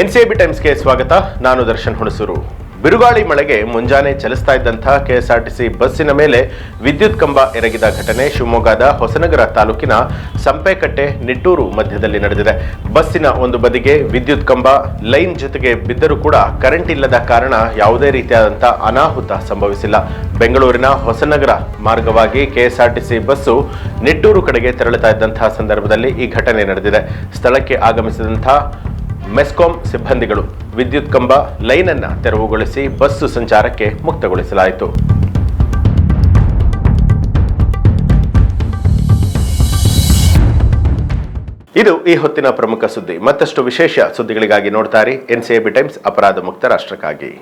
ಎನ್ಸಿಎಬಿ ಟೈಮ್ಸ್ಗೆ ಸ್ವಾಗತ. ನಾನು ದರ್ಶನ್ ಹುಣಸೂರು. ಬಿರುಗಾಳಿ ಮಳೆಗೆ ಮುಂಜಾನೆ ಚಲಿಸ್ತಾ ಇದ್ದಂತಹ ಕೆಎಸ್ಆರ್ಟಿಸಿ ಬಸ್ಸಿನ ಮೇಲೆ ವಿದ್ಯುತ್ ಕಂಬ ಎರಗಿದ ಘಟನೆ ಶಿವಮೊಗ್ಗದ ಹೊಸನಗರ ತಾಲೂಕಿನ ಸಂಪೆಕಟ್ಟೆ ನಿಟ್ಟೂರು ಮಧ್ಯದಲ್ಲಿ ನಡೆದಿದೆ. ಬಸ್ಸಿನ ಒಂದು ಬದಿಗೆ ವಿದ್ಯುತ್ ಕಂಬ, ಲೈನ್ ಜೊತೆಗೆ ಬಿದ್ದರೂ ಕೂಡ ಕರೆಂಟ್ ಇಲ್ಲದ ಕಾರಣ ಯಾವುದೇ ರೀತಿಯಾದಂಥ ಅನಾಹುತ ಸಂಭವಿಸಿಲ್ಲ. ಬೆಂಗಳೂರಿನ ಹೊಸನಗರ ಮಾರ್ಗವಾಗಿ ಕೆಎಸ್ಆರ್ಟಿಸಿ ಬಸ್ಸು ನಿಟ್ಟೂರು ಕಡೆಗೆ ತೆರಳುತ್ತಾ ಇದ್ದಂತಹ ಸಂದರ್ಭದಲ್ಲಿ ಈ ಘಟನೆ ನಡೆದಿದೆ. ಸ್ಥಳಕ್ಕೆ ಆಗಮಿಸಿದಂತಹ ಮೆಸ್ಕಾಂ ಸಿಬ್ಬಂದಿಗಳು ವಿದ್ಯುತ್ ಕಂಬ ಲೈನ್ ಅನ್ನ ತೆರವುಗೊಳಿಸಿ ಬಸ್ಸು ಸಂಚಾರಕ್ಕೆ ಮುಕ್ತಗೊಳಿಸಲಾಯಿತು. ಇದು ಈ ಹೊತ್ತಿನ ಪ್ರಮುಖ ಸುದ್ದಿ. ಮತ್ತಷ್ಟು ವಿಶೇಷ ಸುದ್ದಿಗಳಿಗಾಗಿ ನೋಡ್ತಾರೆ ಎನ್ಸಿಎಬಿ ಟೈಮ್ಸ್ ಅಪರಾಧ ಮುಕ್ತ ರಾಷ್ಟ್ರಕ್ಕಾಗಿ.